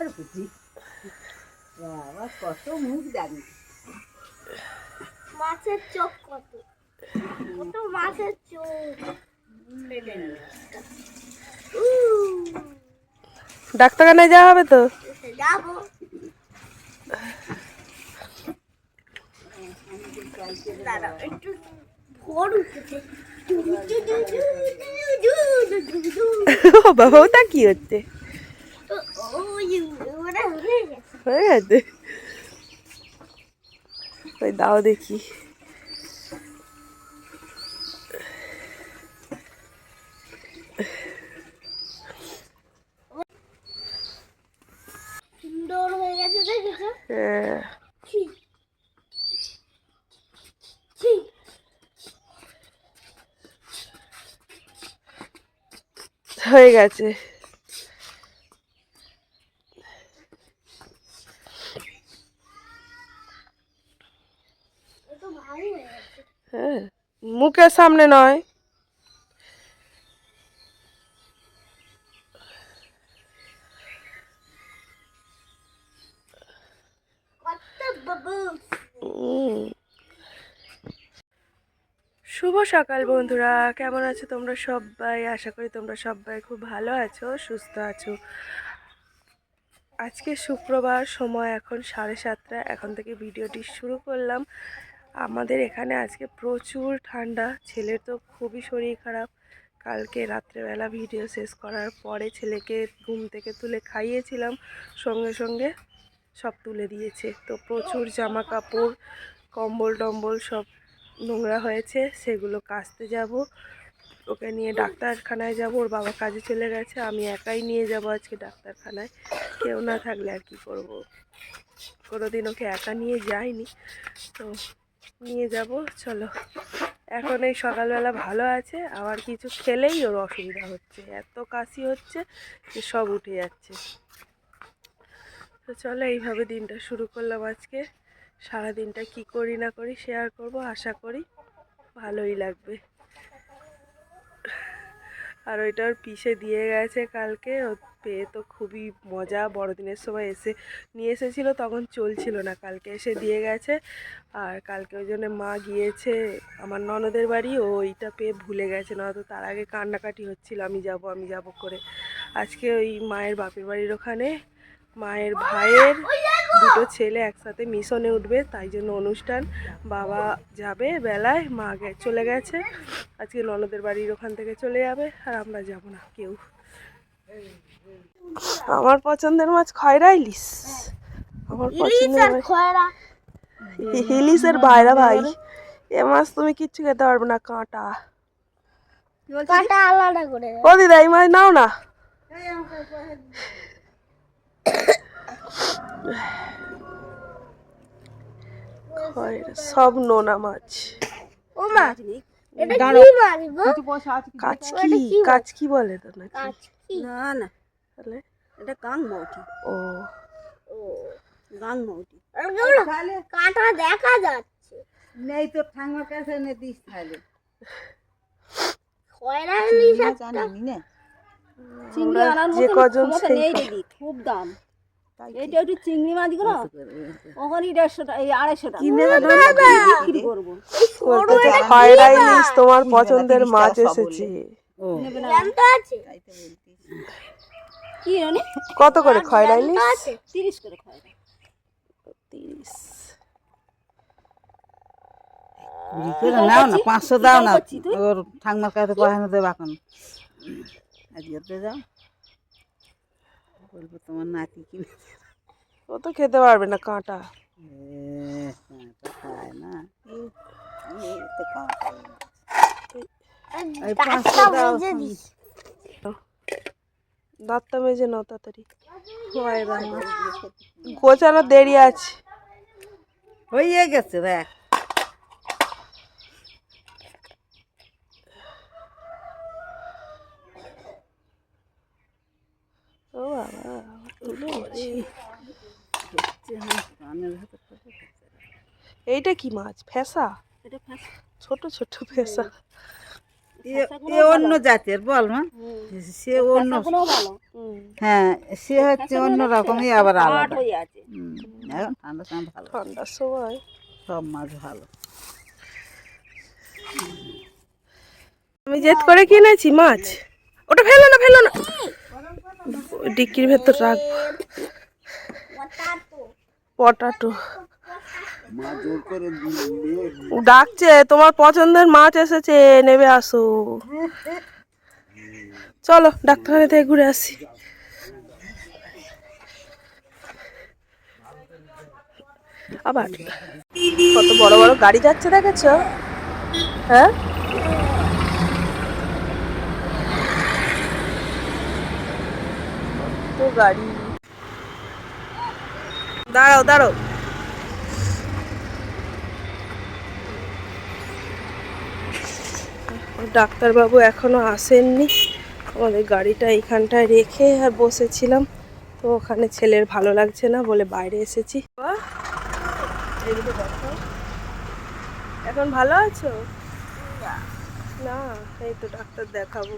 আর বুঝি। বাবা কত মুখ জানি। মাছের চোখ কত? কত মাছের চোখ? ডাক্তারখানায় যাওয়া হবে তো? যাব। একটু বাবাও তা কি হচ্ছে? হয়ে গেছে? ওই দাও দেখি। হয়ে গেছে। হ্যাঁ, মুখের সামনে নয়। শুভ সকাল বন্ধুরা কেমন আছো তোমরা সবাই? আশা করি তোমরা সবাই খুব ভালো আছো সুস্থ আছো। আজকে শুক্রবার সময় এখন সাড়ে সাতটা এখন থেকে ভিডিওটি শুরু করলাম। আমাদের এখানে আজকে প্রচুর ঠান্ডা, ছেলের তো খুবই শরীর খারাপ। কালকে রাত্রেবেলা ভিডিও শেষ করার পরে ছেলেকে ঘুম থেকে তুলে খাইয়েছিলাম, সঙ্গে সঙ্গে সব তুলে দিয়েছে। তো প্রচুর জামা কাপড় কম্বল টম্বল সব নোংরা হয়েছে, সেগুলো কাচতে যাব। ওকে নিয়ে ডাক্তারখানায় যাব, ওর বাবা কাজে চলে গেছে, আমি একাই নিয়ে যাব আজকে ডাক্তারখানায়। কেউ না থাকলে আর কি করব? কোনোদিন ওকে একা নিয়ে যাইনি, তো নিয়ে যাব, চলো। এখন এই সকালবেলা ভালো আছে, আবার কিছু খেলেই ওর অসুবিধা হচ্ছে। এত কাশি হচ্ছে যে সব উঠে যাচ্ছে। তো চলো, এইভাবে দিনটা শুরু করলাম আজকে। সারা দিনটা কি করি না করি শেয়ার করব, আশা করি ভালোই লাগবে। আর ওইটা ওর পিসে দিয়ে গেছে কালকে পেয়ে তো খুবই মজা। বড়দিনের সময় এসে নিয়ে এসেছিল, তখন চলছিল না। কালকে এসে দিয়ে গেছে আর কালকে ওই জন্য মা গিয়েছে আমার ননদের বাড়ি, ও ওইটা পেয়ে ভুলে গেছে। নয়তো তার আগে কান্নাকাটি হচ্ছিল, আমি যাব আমি যাব করে। আজকে ওই মায়ের বাপের বাড়ির ওখানে, মায়ের ভাইয়ের দুটো ছেলে একসাথে মিশনে উঠবে তাই জন্য অনুষ্ঠান। বাবা যাবে বেলায় মা চলে গেছে। আজকে ননদের বাড়ির ওখান থেকে চলে যাবে আর আমরা যাব না কেউ। আমার পছন্দের মাছ খয়রা ইলিশ। আমার পছন্দের মাছ খয়রা। ইলিশের বাইরা ভাই। এ মাছ তুমি কিচ্ছু খেতে পারবে না কাঁটা। কাটা আলাদা করে। ও দিদা এই মাছ নাও না। সব নোনা মাছ। ও মা এটা কি মাছ গো? কাচকি কাচকি বলে তো নাকি? না না। তাহলে? এটা কান মৌটি ও। ও। গান মৌটি ওগুলো দেখা যাচ্ছে। নেই তো ঠাঙ্গার কাছে এনে দিস তাহলে। খয়রা ইলিশ জানি না? সেই নেই দিদি খুব দাম। এইটা একটু চিংড়ি মাছগুলো ওখানে দেড়শো টাকা এই আড়াইশো টাকা। বিক্রি করব। তোমার পছন্দের মাছ এসেছে। কি জানি কত করে খয়রা ইলিশ আছে। তিরিশ করে খায় তিরিশ। নাও না পাঁচশো দাও না। ওর ঠাঙ্গার কাছে কহানো দেবে এখন। আজকে যাও। বলব তোমার নাতি কিনে ও তো খেতে পারবে না কাঁটা। কাঁটা খায় না। দাঁতটা মেজে নাও তাড়াতাড়ি। গোছানো দেরি আছে। হয়ে গেছে দেখ ও বাবা আবার তুলে নিচ্ছি। কানের ভেতর থেকে। এইটা কি মাছ? ফেসা? এটা ফাঁস। ছোট ছোট ফেসা। এ- অন্য জাতের বল মা। সে অন্য হ্যাঁ সে হচ্ছে অন্য রকমই আবার আলাদা। হয়ে আছে। এখন ঠান্ডা সময় ভালো। ঠান্ডার সময়। সব মাছ ভালো। আমি জেদ করে কিনেছি মাছ। ওটা ফেলো না ফেলো না। ওই ডিক্কির ভেতর রাখব পটাটো। ডাকছে তোমার পছন্দের মাছ এসেছে নেবে আসো। চলো ডাক্তারখানা থেকে ঘুরে আসি। আবার। কত বড় বড় গাড়ি যাচ্ছে দেখেছ? হ্যাঁ? গাড়ি। দাঁড়াও দাঁড়াও। ডাক্তারবাবু এখনও আসেননি। আমাদের গাড়িটা এইখানটায় রেখে আর বসেছিলাম। তো ওখানে ছেলের ভালো লাগছে না বলে বাইরে এসেছি। এখন ভালো আছো? না, এই তো ডাক্তার দেখাবো।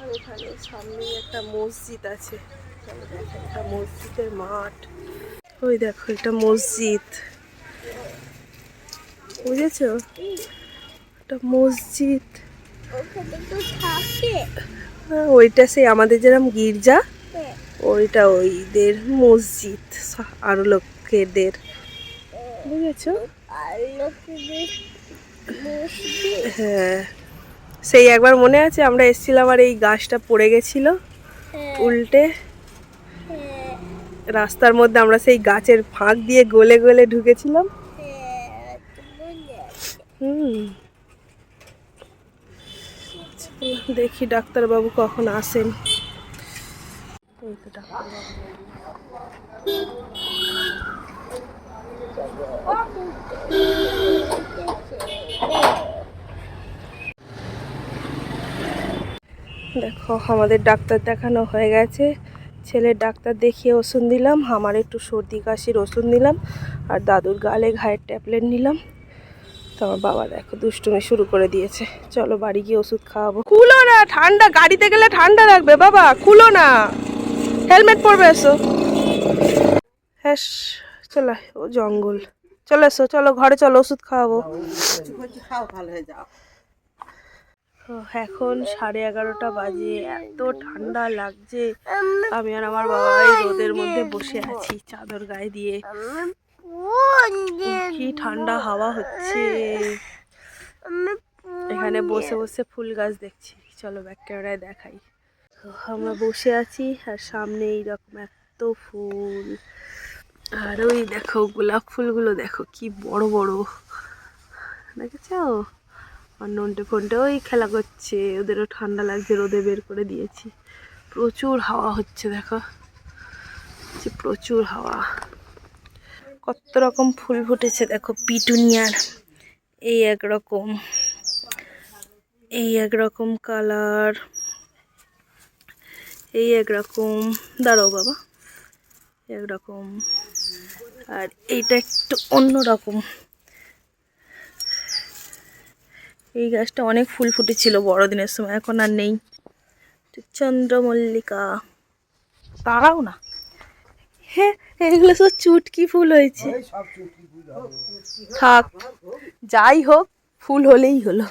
আর এখানে সামনেই একটা মসজিদ আছে। একটা মসজিদের মাঠ। ওই দেখো এটা মসজিদ। বুঝেছ? একটা মসজিদ। হ্যাঁ, ওইটা সেই আমাদের যেরকম গির্জা ওইটা ওইদের মসজিদ আরও লোকেদের। বুঝেছ? হ্যাঁ। সেই একবার মনে আছে আমরা এসেছিলাম আর এই গাছটা পড়ে গেছিল? উল্টে। হ্যাঁ, রাস্তার মধ্যে আমরা সেই গাছের ফাঁক দিয়ে গলে গলে ঢুকেছিলাম। হ্যাঁ। হুম। দেখি ডাক্তারবাবু কখন আসেন। ডাক্তারবাবু। দেখো, আমাদের ডাক্তার দেখানো হয়ে গেছে। ছেলের ডাক্তার দেখিয়ে ওষুধ দিলাম আমার একটু সর্দি কাশির ওষুধ দিলাম আর দাদুর গালে ঘায়ের ট্যাবলেট নিলাম। তো আমার বাবা দেখো, দুষ্টুমি শুরু করে দিয়েছে। চলো বাড়ি গিয়ে ওষুধ খাওয়াবো। খুলো না, ঠান্ডা, গাড়িতে গেলে ঠান্ডা লাগবে বাবা, খুলো না। হেলমেট পরবে, এসো। হ্যাঁ চলো, ও জঙ্গল। চলো, এসো, চলো, ঘরে চলো, ওষুধ খাওয়াবো। ভালো হয়ে যাও। এখন সাড়ে এগারোটা বাজে, এত ঠান্ডা লাগছে। আমি আর আমার বাবা এই রোদের মধ্যে বসে আছি চাদর গায়ে দিয়ে। কি ঠান্ডা হাওয়া হচ্ছে। এখানে বসে বসে ফুল গাছ দেখছি। চলো ব্যাক ক্যামেরায় দেখাই। আমরা বসে আছি আর সামনে এইরকম এত ফুল। আর ওই দেখো গোলাপ ফুলগুলো দেখো, কি বড় বড়। দেখেছ? আর নন্টে ফন্টে ওই খেলা করছে। ওদেরও ঠান্ডা লাগছে, রোদে বের করে দিয়েছি। প্রচুর হাওয়া হচ্ছে, দেখো। প্রচুর হাওয়া। কত রকম ফুল ফুটেছে, দেখো, পিটুনিয়ার। এই একরকম। এই একরকম কালার। এই একরকম। দাঁড়াও বাবা। একরকম। আর এইটা একটু অন্য রকম এই গাছটা অনেক ফুল ফুটেছিল বড়দিনের সময় এখন আর নেই। চন্দ্রমল্লিকা। তারাও না। হ্যাঁ এগুলো সব চুটকি ফুল হয়েছে। থাক যাই হোক ফুল হলেই হলো।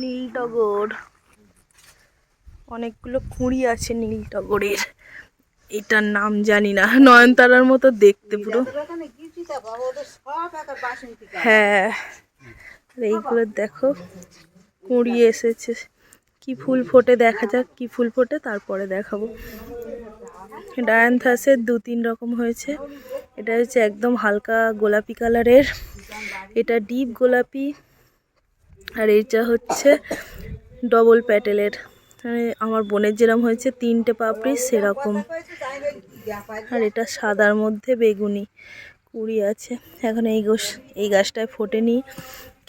নীল টগর। অনেকগুলো কুঁড়ি আছে নীল টগরের। এটার নাম জানি না। নয়নতারার মতো দেখতে পুরো। হ্যাঁ। এইগুলো দেখো। কুঁড়ি এসেছে। কি ফুল ফোটে দেখা যাক, কি ফুল ফোটে, তারপরে দেখাবো। ডায়ান্থাসের দু তিন রকম হয়েছে। এটা হচ্ছে একদম হালকা গোলাপি কালারের। এটা ডিপ গোলাপি। আর এটা হচ্ছে ডবল প্যাটেলের আমার বোনের যেরকম হয়েছে, তিনটে পাপড়ি সেরকম। আর এটা সাদার মধ্যে বেগুনি কুড়ি আছে। এখন এই গোস এই গাছটায় ফোটেনি।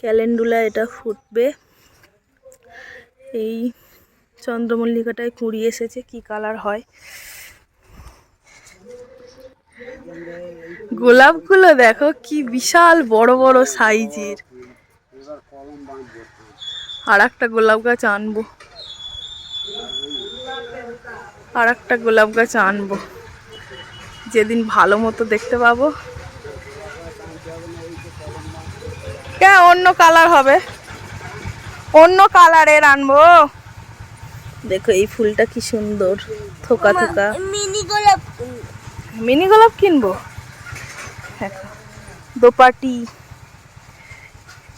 ক্যালেন্ডুলা এটা ফুটবে। এই চন্দ্রমল্লিকাটায় কুড়ি এসেছে, কি কালার হয়? গোলাপগুলো দেখো, কি বিশাল বড় বড় সাইজের। আর একটা গোলাপ গাছ আনব। আর একটা গোলাপ গাছ আনব। যেদিন ভালো মতো দেখতে পাবো। হ্যাঁ অন্য কালার হবে। অন্য কালারের আনব। দেখো এই ফুলটা কি সুন্দর। থোকা থোকা। মিনি গোলাপ মিনি গোলাপ কিনবো? দেখো দোপাটি।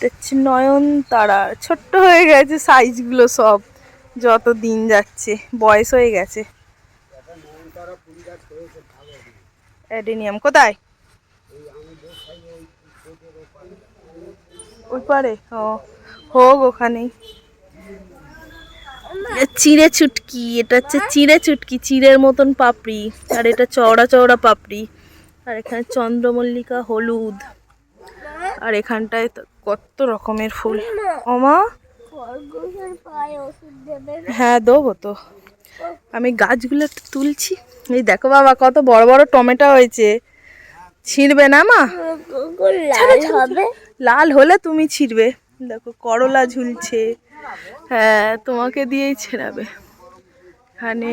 হচ্ছে নয়নতারা। ছোট্ট হয়ে গেছে সাইজগুলো সব। যত দিন যাচ্ছে বয়স হয়ে গেছে। অ্যাডেনিয়াম কোথায়? ওই পারে ও হোক ওখানেই। চিড়ে চুটকি এটা হচ্ছে চিড়ে চুটকি চিড়ের মতন পাপড়ি আর এটা চওড়া চওড়া পাপড়ি। আর এখানে চন্দ্রমল্লিকা হলুদ। আর এখানটায় তো কত রকমের ফুল। ওমা হ্যাঁ দেবো তো। আমি গাছগুলো একটু তুলছি। এই দেখো বাবা কত বড় বড় টমেটো হয়েছে। ছিঁড়বে না মা? লাল হলে তুমি ছিঁড়বে। দেখো করলা ঝুলছে। হ্যাঁ তোমাকে দিয়েই ছেড়াবে। এখানে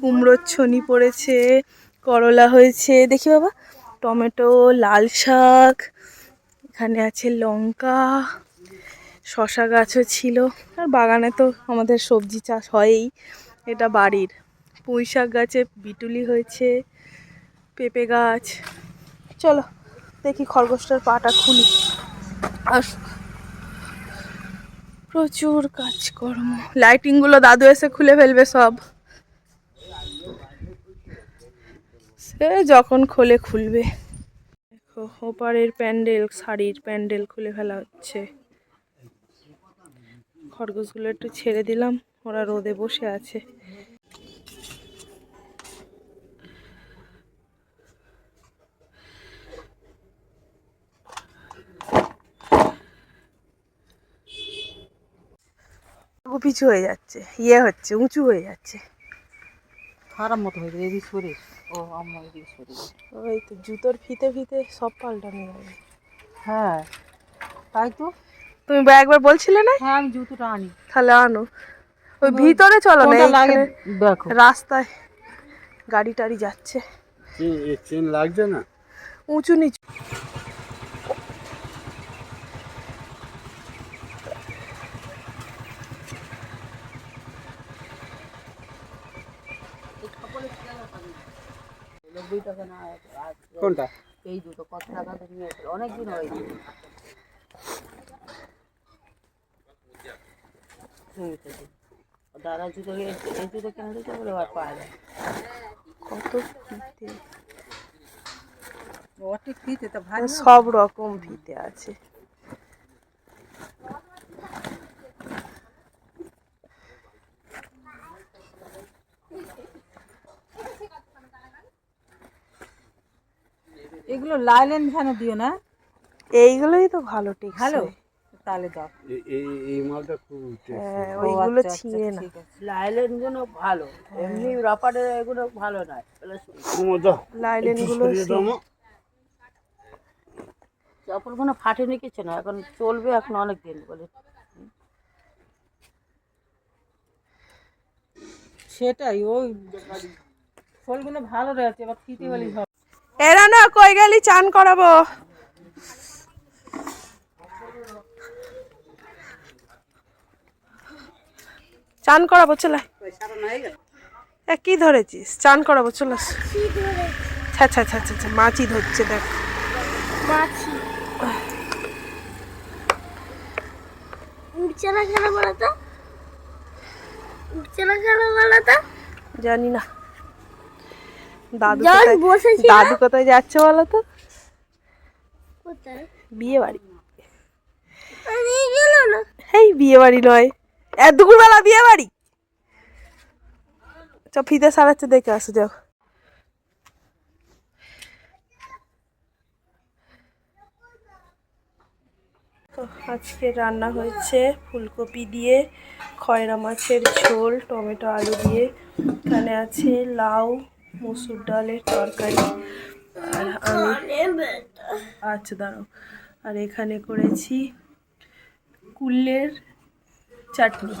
কুমড়োর ছনি পড়েছে করলা হয়েছে। দেখি বাবা টমেটো লাল শাক এখানে আছে লঙ্কা। শশা গাছও ছিল। আর বাগানে তো আমাদের সবজি চাষ হয়ই। এটা বাড়ির। পুঁই শাক গাছে বিটুলি হয়েছে, পেঁপে গাছ। চলো, দেখি খরগোশটার পাটা খুলি। আস। প্রচুর কাজকর্ম। লাইটিংগুলো দাদু এসে খুলে ফেলবে সব। সে যখন খোলে খুলবে। দেখো, ওপারের প্যান্ডেল, শাড়ির প্যান্ডেল খুলে ফেলা হচ্ছে। খরগোশগুলো একটু ছেড়ে দিলাম ওরা রোদে বসে আছে। পিছু হয়ে যাচ্ছে ইয়ে হচ্ছে উঁচু হয়ে যাচ্ছে। খারাপ মতো হয়েছে এদিক সরে ও আমার এদিকে সরে ওই তো জুতোর ফিতে ফিতে সব পাল্টানো যাবে। হ্যাঁ তাই তো। তুমি একবার বলছিলে না? হ্যাঁ আমি জুতোটা আনি। তাহলে আনো। ওই ভিতরে চলো না লাগে দেখো। রাস্তায় গাড়ি টাড়ি যাচ্ছে। চেন লাগছে না? উঁচু নিচু। কোনটা? এই দুটো কত টাকা দিয়ে নিয়েছিল অনেক দিন হয়েছে দাদা জুতো এই- এই জুতো কিনে দিতে বলে আর পাওয়া যায় কত ফিতে। ঠিক ফিতে তো ভালো সব রকম ফিতে আছে। এগুলো লাইলেন ধ্যানে দিও না? এইগুলোই তো ভালো টেকসই। ভালো? তাহলে দাও। এই এই- মালটা খুব। হ্যাঁ ওইগুলো আচ্ছা, আচ্ছা, ছিঁড়ে না। লাইলেনগুলো ভালো। এমনি রাপারের এগুলো ভালো নয়। লাইলেনগুলো ফাটেনি কিছু না এখন চলবে এখন অনেক দিন বলে। সেটাই ওই ফুলগুলো ভালো রয়েছে এবার ফিতে বলি এরা না কই গেলি চান করাবো। চান করাবো চলে। কি ধরেছিস? চান করাবো চলে ছা ছা ছা ছা ছা, মাছি ধরছে দেখ। মাছি। উঠছে না কেন বলো তো? উঠছে না কেন বলো জানি না। দাদু কোথায় দাদু কোথায় যাচ্ছে বলো তো? বিয়ে বাড়ি এই বিয়ে বাড়ি নয়। দুপুরবেলা বিয়ে বাড়ি চ ফিতে সারাচ্ছে, দেখে আসো, যাও। তো আজকে রান্না হয়েছে ফুলকপি দিয়ে, খয়রা মাছের ঝোল, টমেটো আলু দিয়ে। এখানে আছে লাউ, মসুর ডালের তরকারি, আর আমি আচ্ছা দাঁড়াও। আর এখানে করেছি কুলের চাটনি।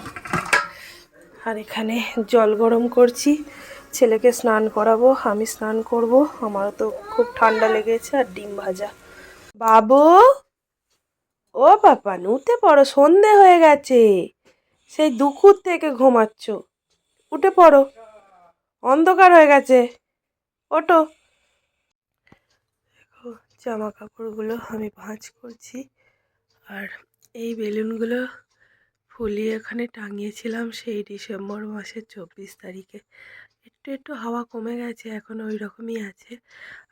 আর এখানে জল গরম করছি। ছেলেকে স্নান করাবো, আমি স্নান করব। আমারও তো খুব ঠান্ডা লেগেছে আর ডিম ভাজা। বাবু! ও বাবা উঠে পড়ো, সন্ধে হয়ে গেছে। সেই দুপুর থেকে ঘুমাচ্ছ। উঠে পড়ো। অন্ধকার হয়ে গেছে। ওটো দেখো জামা কাপড়গুলো আমি ভাঁজ করছি। আর এই বেলুনগুলো ফুলিয়ে এখানে টাঙিয়েছিলাম সেই ডিসেম্বর মাসের চব্বিশ তারিখে। একটু একটু হাওয়া কমে গেছে, এখন ওই রকমই আছে।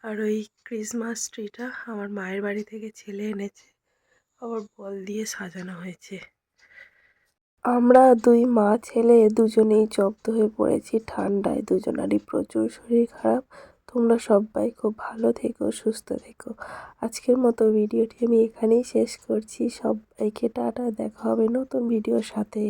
আর ওই ক্রিসমাস ট্রিটা আমার মায়ের বাড়ি থেকে ছেলে এনেছে, আবার বল দিয়ে সাজানো হয়েছে। আমরা দুই মা ছেলে দুজনেই জব্দ হয়ে পড়েছি ঠান্ডায়, দুজনারই প্রচুর শরীর খারাপ। তোমরা সবাই খুব ভালো থেকো, সুস্থ থেকো। আজকের মতো ভিডিওটি আমি এখানেই শেষ করছি। সবাইকে টাটা, দেখা হবে নতুন ভিডিওর সাথে।